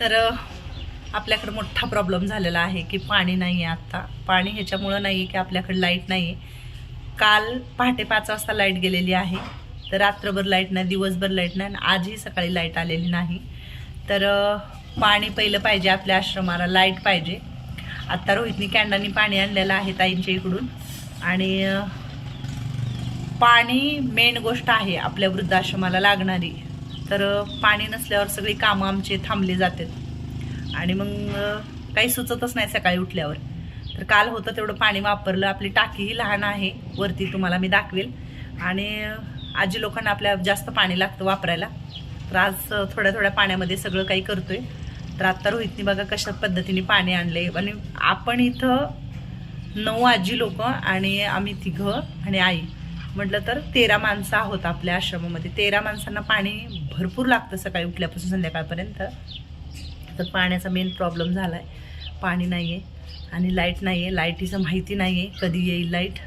तर आपल्याकडं आपल्याकडे मोठा प्रॉब्लेम झालेला आहे की पाणी नाही आहे आत्ता पाणी ह्याच्यामुळं नाही आहे की आपल्याकडे लाइट नाही आहे काल पहाटे पाच वाजता लाइट गेलेली आहे. तर रात्रभर लाइट नाही दिवसभर लाइट नाही आणि आजही सकाळी लाइट आलेली नाही. तर पाणी पहिलं पाहिजे आपल्या आश्रमाला लाइट पाहिजे. आत्ता रोहितनी कॅन्डानी पाणी आणलेलं आहे ताईंच्या इकडून. आणि पाणी मेन गोष्ट आहे आपल्या वृद्धाश्रमाला लागणारी. तर पाणी नसल्यावर सगळी कामं आमचे थांबली जातात. आणि मग काही सुचतच नाही सकाळी उठल्यावर. तर काल होतं तेवढं पाणी वापरलं. आपली टाकीही लहान आहे. वरती तुम्हाला मी दाखवेल. आणि आजी लोकांना आपल्या जास्त पाणी लागतं वापरायला. तर आज थोड्या थोड्या पाण्यामध्ये सगळं काही करतोय. तर आत्ता रोहितनी बघा कशा पद्धतीने पाणी आणले आणि आपण इथं नऊ आजी लोक आणि आम्ही तिघं आणि आई. म्हटलं तर तेरा माणसं आहोत आपल्या आश्रमामध्ये. तेरा माणसांना पाणी भरपूर लागतं सकाळी उठल्यापासून संध्याकाळपर्यंत. तर पाण्याचा मेन प्रॉब्लेम झाला आहे पाणी नाही आहे आणि लाइट नाही आहे लाईटीचं माहिती नाही आहे कधी येईल लाइट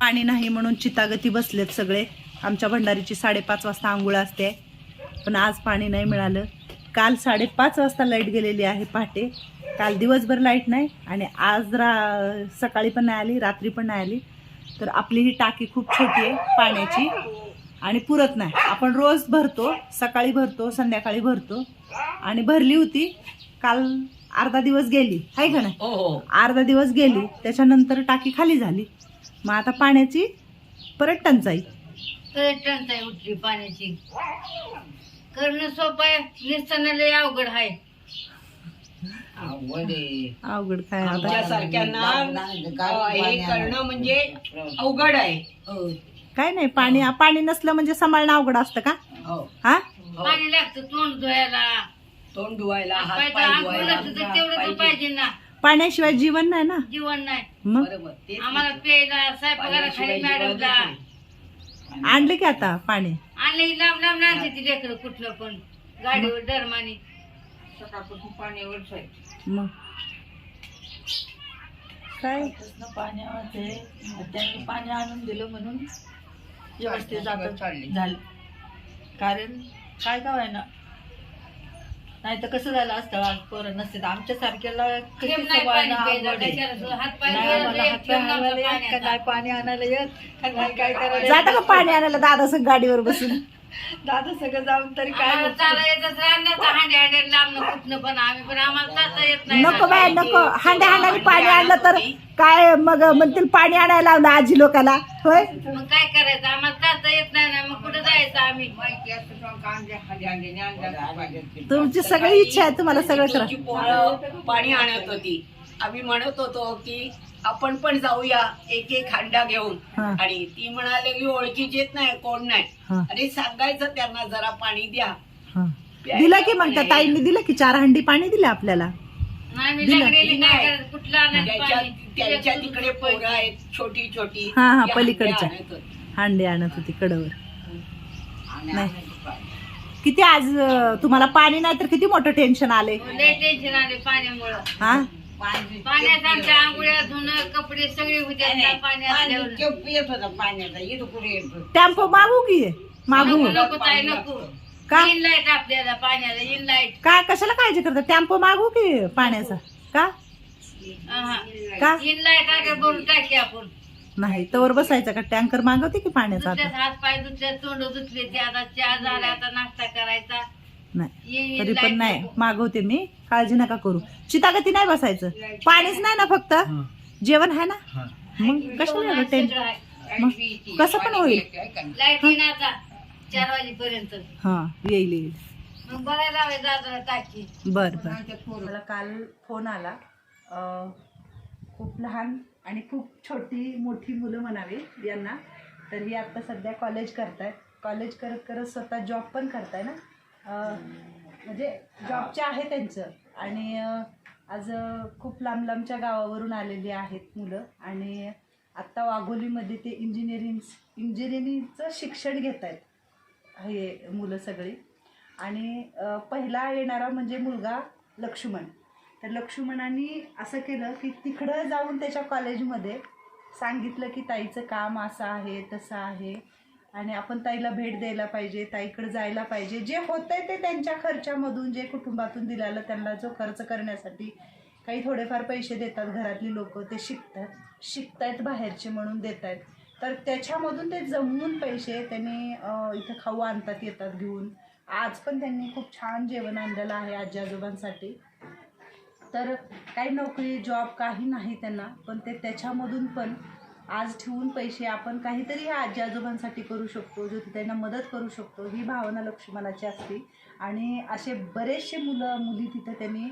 पाणी नाही म्हणून चितागती बसलेत सगळे. आमच्या भंडारीची साडेपाच वाजता आंघोळ असते. पण आज पाणी नाही मिळालं. काल साडेपाच वाजता लाइट गेलेली आहे पहाटे. काल दिवसभर लाइट नाही आणि आज रा सकाळी पण नाही आली रात्री पण नाही आली. तर आपली ही टाकी खूप छोटी आहे पाण्याची. आणि पुरत नाही. आपण रोज भरतो सकाळी भरतो संध्याकाळी भरतो. आणि भरली होती काल अर्धा दिवस गेली. आहे का नाही? हो हो. अर्धा दिवस गेली त्याच्यानंतर टाकी खाली झाली. मग आता पाण्याची परत टंचाई. टंचाई उठली पाण्याची. करणं सोपं आहे. निसताना लय अवघड आहे. अवघड काय आमच्यासारख्यांना हे करणं म्हणजे अवघड आहे. हो. काय नाही पाणी पाणी नसलं म्हणजे सांभाळणं अवघड असतं का? हो. हा? पाणी लागतं तोंड धुवायला. तोंड धुवायला हात पाय पाय आंघोळ धुवायला नसतं तर तेवढं पाहिजे ना. पाण्याशिवाय जीवन नाही ना? जीवन नाही. मग? बरोबर तेच आम्हाला प्यायला स्वयंपाकाला खाली पाण्याशिवाय मॅडमला. जीवनच नाही. आणले की आता पाणी? आणि लांब लांब नाही ती लेकरं कुठलं पण. गाडीवर सकाळपासून आहे. मग? काय? त्यांनी पाणी आणून दिलं म्हणून व्यवस्थित जात चालली. झालं. कारण काय काय आहे ना नाही तर कसं झालं असतं? आज पोरं नसते तर आमच्या सारख्याला कशी थेंब नाही सवय पाणी ना प्यायला आवड. आहे. कशाला हात पाय नाही धुवायला आम्हाला एक हातपाय थेंब नव्हता हलवायला येत, का पाण्याचा. नाही पाणी आणायला येत. का नाही काय करायला जाता का पाणी आणायला? दादा संग गाडीवर बसून. दादा सगळं जाऊन तरी काय आम्हाला नसतं. चाला येतच राहण्याचा हांडे हांडे लांब कुठनं पण आम्ही पण आम्हाला चालता येत नाही. नको बाय नको. हांड्या हांड्याने पाणी आणलं तर काय मग म्हणतील पाणी आणायला लावलं आजी लोकाला. होय? मग काय करायचं? आम्हाला चालता येत नाही ना मग कुठं जायचं आम्ही. तुमची सगळी इच्छा आहे तुम्हाला सगळं करा तुमची पोरं पाणी आणत होती. आम्ही म्हणत होतो की आपण पण जाऊया एक एक हांडा घेऊन हा. आणि ती म्हणाले की ओळखीचे नाही कोण नाही हा. आणि सांगायचं त्यांना जरा पाणी द्या हा. दिलं की मग त्या ताईंनी दिलं की चार हंडी पाणी दिलं आपल्याला दिलं. लागलेली कुठलं आणायचं त्याच्या पाणी त्यांच्या तिकडे पोरं आहेत छोटी छोटी हा, हा, ती पलीकडच्या. हांडे आणत होती. हांडी आणत होती कडवर आणि नाही. आणायचं पाणी. किती आज अं, तुम्हाला पाणी नाही तर किती मोठं टेन्शन आले लय टेन्शन आले पाण्यामुळं हा पाण्यात आमच्या आंघोळ्या धुणं कपडे सगळे होते त्या पाणी असल्यावर येत होता पाण्याचा. इथं कुठे येत होता. टेम्पो मागू की? मागू. नको ताई नको. का? इन लाइट आपल्याला पाण्याला इन लाइट काय कशाला काळजी करता? टेम्पो मागू की पाण्याचा? का? का? इन लाइट आगे बोलून टाकी आपण. नाही तवर बसायचं का? टँकर मागवते की पाण्याचा दुसऱ्यात आता? हात पाय दुसऱ्यात तोंड धुतले ते आता चहा झाला आता नाश्ता करायचा. नाही. ये- तरी पण नाही. मागवते मी. काळजी नका करू. चितागती नाही बसायचं. पाणीच नाही ना फक्त. जेवण आहे ना? मग कशाला मग कसं पण होईल. चार वाजेपर्यंत. हा येईल येईल. मग बरं बर बर. मला काल फोन आला. खूप लहान आणि खूप छोटी मोठी मुलं म्हणावी यांना. तर ही आता सध्या कॉलेज करतायत. कॉलेज करत करत स्वतः जॉब पण करताय ना? म्हणजे जॉबचे आहे त्यांचं. आणि आज खूप लांब लांबच्या गावावरून आलेली आहेत मुलं. आणि आत्ता वाघोलीमध्ये ते इंजिनिअरिंग इंजिनिअरिंगचं शिक्षण घेत आहेत हे मुलं सगळी. आणि पहिला येणारा म्हणजे मुलगा लक्ष्मण. तर लक्ष्मणाने असं केलं की तिकडं जाऊन त्याच्या कॉलेजमध्ये सांगितलं की ताईचं काम असं आहे तसं आहे. आणि आपण ताईला भेट द्यायला पाहिजे ताईकडे जायला पाहिजे. जे होतंय ते त्यांच्या खर्चामधून जे कुटुंबातून दिलेलं त्यांना जो खर्च करण्यासाठी काही थोडेफार पैसे देतात घरातली लोक ते शिकतात. शिकतायत बाहेरचे म्हणून देत आहेत तर त्याच्यामधून ते जमवून पैसे त्यांनी इथं खाऊ आणतात येतात घेऊन. आज पण त्यांनी खूप छान जेवण आणलेलं आहे आजी आजोबांसाठी तर काही नोकरी जॉब काही नाही त्यांना पण ते त्याच्यामधून पण आज ठेवून पैसे आपण काहीतरी ह्या आजी आजोबांसाठी करू शकतो जो त्यांना मदत करू शकतो ही भावना लक्ष्मणाची असते. आणि असे बरेचसे मुलं मुली तिथं त्यांनी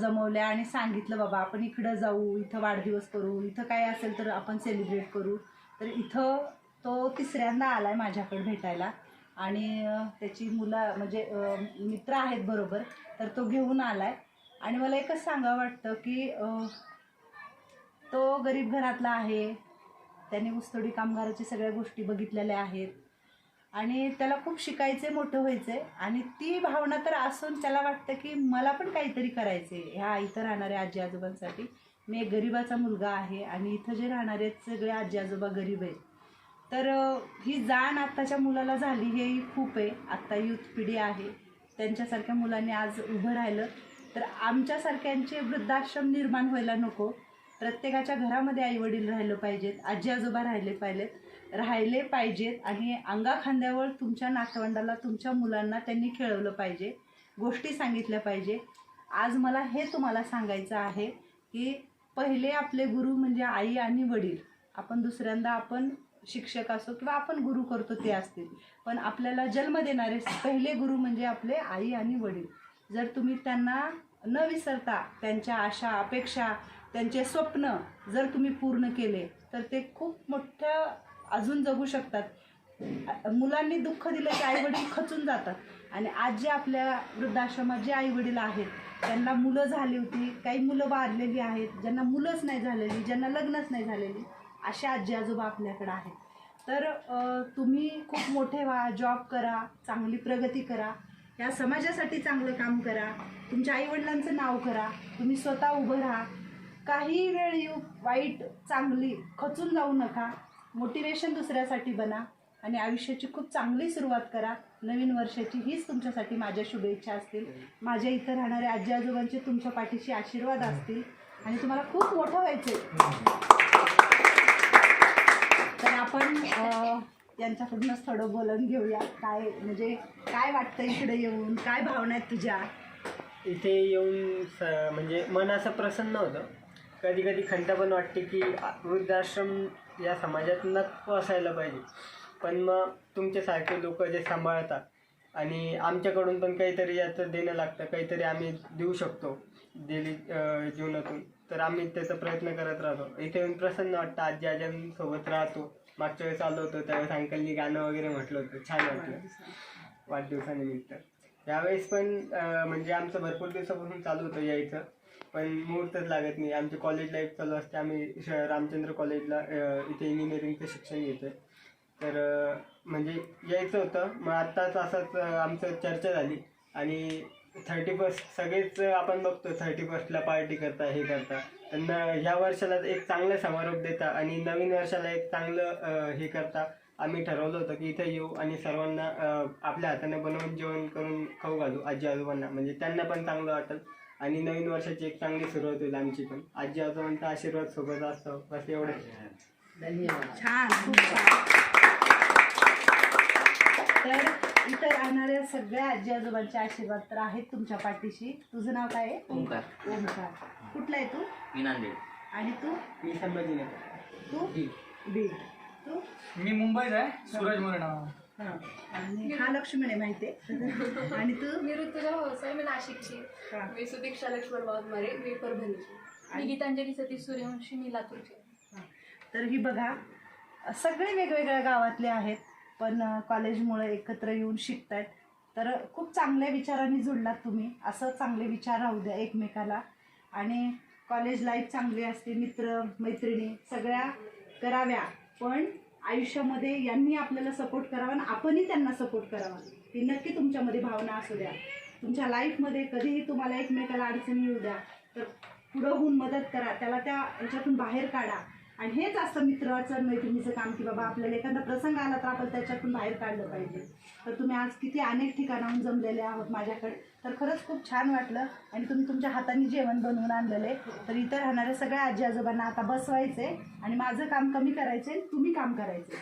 जमवल्या आणि सांगितलं बाबा आपण इकडं जाऊ इथं वाढदिवस करू इथं काय असेल तर आपण सेलिब्रेट करू. तर इथं तो तिसऱ्यांदा आला आहे माझ्याकडे भेटायला. आणि त्याची मुलं म्हणजे मित्र आहेत बरोबर तर तो घेऊन आला आहे आणि मला एकच सांगावं वाटतं की तो गरीब घरातला आहे. त्याने ऊसतोडी कामगाराच्या सगळ्या गोष्टी बघितलेल्या आहेत. आणि त्याला खूप शिकायचे मोठं व्हायचंय आणि ती भावना तर असून त्याला वाटतं की मला पण काहीतरी करायचे ह्या इथं राहणाऱ्या आजी आजोबांसाठी मी एक गरीबाचा मुलगा आहे आणि इथं जे राहणारे सगळे आजी आजोबा गरीब आहेत. तर ही जाण आत्ताच्या मुलाला झाली हे खूप आहे. आत्ता युथ पिढी आहे. त्यांच्यासारख्या मुलांनी आज उभं राहिलं. तर आमच्यासारख्यांचे वृद्धाश्रम निर्माण व्हायला नको. प्रत्येकाच्या घरामध्ये आई वडील राहिलं पाहिजेत आजी आजोबा राहिले पाहिजेत राहिले पाहिजेत आणि अंगाखांद्यावर तुमच्या नातवंडाला तुमच्या मुलांना त्यांनी खेळवलं पाहिजे गोष्टी सांगितल्या पाहिजे. आज मला हे तुम्हाला सांगायचं आहे की पहिले आपले गुरु म्हणजे आई आणि वडील. आपण दुसऱ्यांदा आपण शिक्षक असो किंवा आपण गुरु करतो ते असतील. पण आपल्याला जन्म देणारे पहिले गुरु म्हणजे आपले आई आणि वडील. जर तुम्ही त्यांना न विसरता त्यांच्या आशा अपेक्षा त्यांचे स्वप्न जर तुम्ही पूर्ण केले तर ते खूप मोठं अजून जगू शकतात. मुलांनी दुःख दिलं की आईवडील खचून जातात. आणि आज जे आपल्या वृद्धाश्रमात जे आईवडील आहेत त्यांना मुलं झाली होती काही मुलं वारलेली आहेत ज्यांना मुलंच नाही झालेली ज्यांना लग्नच नाही झालेली असे आजी आजोबा आपल्याकडे आहेत. तर तुम्ही खूप मोठे व्हा जॉब करा चांगली प्रगती करा या समाजासाठी चांगलं काम करा तुमच्या आईवडिलांचं नाव करा तुम्ही स्वतः उभं राहा काही वेळ येऊ वाईट चांगली खचून जाऊ नका. मोटिवेशन दुसऱ्यासाठी बना आणि आयुष्याची खूप चांगली सुरुवात करा. नवीन वर्षाची हीच तुमच्यासाठी माझ्या शुभेच्छा असतील. माझ्या इथं राहणाऱ्या आजी आजोबांचे तुमच्या पाठीशी आशीर्वाद असतील. आणि तुम्हाला खूप मोठं व्हायचं तर आपण अ, यांच्याकडूनच थोडं बोलून घेऊया. काय म्हणजे काय वाटतं इकडे येऊन? काय भावना आहेत तुझ्या? इथे येऊन स म्हणजे मन असं प्रसन्न होतं. कधी कधी खंत पण वाटते की वृद्धाश्रम या समाजात नको असायला पाहिजे. पण मग तुमच्यासारखे लोक जे सांभाळतात आणि आमच्याकडून पण काहीतरी याचं देणं लागतं काहीतरी आम्ही देऊ शकतो डेली जीवनातून. तर आम्ही त्याचा प्रयत्न करत राहतो. इथे येऊन प्रसन्न वाटतं आजी आज्यांसोबत राहतो. मागच्या वेळेस आलो होतो त्यावेळेस अंकलनी गाणं वगैरे म्हटलं होतं. छान वाटलं. वाढदिवसानिमित्त. यावेळेस पण म्हणजे आमचं भरपूर दिवसापासून चालू होतं यायचं. पण मुहूर्तच लागत नाही. आमची कॉलेज लाईफ चालू असते. आम्ही श- रामचंद्र कॉलेजला इथे इंजिनिअरिंगचं शिक्षण घेतो आहे तर म्हणजे यायचं होतं. मग आत्ताच असंच आमचं चर्चा झाली. आणि थर्टी फर्स्ट सगळेच आपण बघतो थर्टी फर्स्टला पार्टी करता हे करता. त्यांना ह्या वर्षाला एक चांगला समारोप देता आणि नवीन वर्षाला एक चांगलं हे करता. आम्ही ठरवलं होतं की इथं येऊ आणि सर्वांना आपल्या हाताने बनवून जेवण करून खाऊ घालू. आजी आजोबांना. म्हणजे त्यांना पण चांगलं वाटेल. आणि नवीन वर्षाची एक चांगली सुरुवात होईल आमची पण. आजी आजोबांचा आशीर्वाद सोबत असतो. बस एवढं. छान खूप छान. तर इथं राहणाऱ्या सगळ्या आजी आजोबांचे आशीर्वाद तर आहेत तुमच्या पाठीशी. तुझं नाव काय आहे? ओंकार. ओमकार कुठला आहे तू? मी नांदेड आणि तू? मी संभाजीनगर. तू? बीड तू? मी मुंबईचा आहे. सूरज मोरे नाव हा. आणि लक्ष्मण आहे माहिती आहे. आणि तू? मी ऋतुजा व्यवसाय मी नाशिकची. हा. मी सुदीक्षा लक्ष्मण वाघमारे मी परभणीची. मी गीतांजली सतीश सूर्यवंशी मी लातूरची. तर ही बघा सगळे वेगवेगळ्या गावातले आहेत पण कॉलेजमुळे एकत्र येऊन शिकतायत. तर खूप चांगल्या विचारांनी जुळलात तुम्ही. असं चांगले विचार राहू द्या एकमेकाला. आणि कॉलेज लाईफ चांगली असते मित्र मैत्रिणी सगळ्या कराव्या. पण आयुष्यामध्ये यांनी आपल्याला सपोर्ट करावा आणि आपणही त्यांना सपोर्ट करावा. ती नक्की तुमच्यामध्ये भावना असू द्या. तुमच्या लाईफमध्ये कधीही तुम्हाला एकमेकाला अडचणी येऊ द्या तर पुढं होऊन मदत करा. त्याला त्या ह्याच्यातून बाहेर काढा. आणि हेच असतं मित्राचं मैत्रिणीचं काम की बाबा आपल्याला एखादा प्रसंग आला तर आपण त्याच्यातून बाहेर काढलं पाहिजे. तर तुम्ही आज किती अनेक ठिकाणाहून जमलेले आहोत माझ्याकडे. तर खरंच खूप छान वाटलं. आणि तुम्ही तुमच्या हाताने जेवण बनवून आणलेलं. आहे तर इथं राहणाऱ्या सगळ्या आजी आजोबांना आता बसवायचे आणि माझं काम कमी करायचे तुम्ही काम करायचे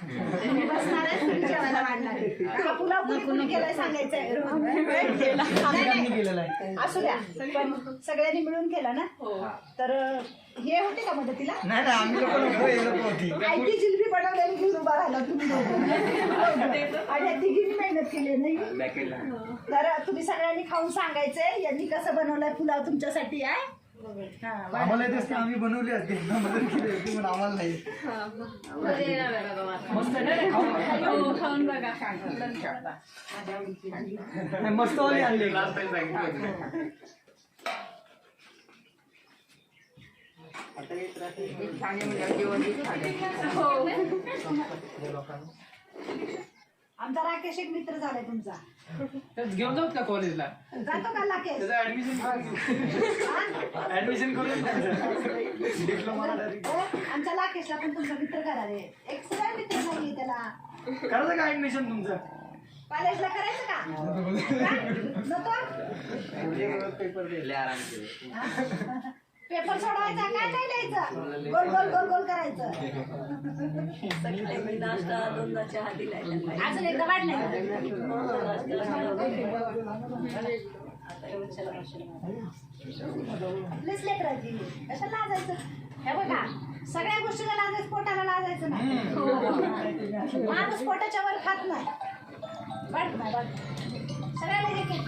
तुम्ही बसणार आहे तुम्ही जेवायला वाढणार आहे. हा पुलाव कुणी कुणी केलाय सांगायचंय. असू द्या. सगळ्यांनी मिळून केला ना? तर अं, हे होते का मदतीला? नाही नाही आम्ही लोक नव्हतो हे लोक होती. आयती जिलबी बनवलेली घेऊन उभा राहिला तुम्ही. आणि या तिघींनी मेहनत केली नाही? तर तुम्ही सगळ्यांनी खाऊन सांगायचंय यांनी कसं बनवलंय पुलाव तुमच्यासाठी आहे हा. आम्हाला आम्ही बनवली असते. मदत केली होती पण आम्हाला नाही. मस्त आहे ना? खाऊन बघा. हो खाऊन बघा. नाही, मस्त वाली आणली. आमचा राकेश एक मित्र झालाय तुमचा. घेऊन जाऊ का कॉलेजला जातो का राकेश? त्याचं ऍडमिशन ऍडमिशन करून डिप्लोमा हो, आमच्या राकेशला पण तुमचा मित्र करा रे एक सुद्धा मित्र नाहीये त्याला. करायचं का ऍडमिशन तुमचं? कॉलेजला करायचं का? नको? पेपर दिले पेपर सोडवायचा काय नाही लिहायचं? गोल गोल गोल गोल करायचं. अजून एकदा वाढलंय आपलीच लेकराची कशाला लाजायचं? हे बघा सगळ्या गोष्टीला लाजायचं पोटाला लाजायचं नाही. माणूस पोटाच्या वर खात नाही. वाट नाही वाट सगळ्याला एक एक.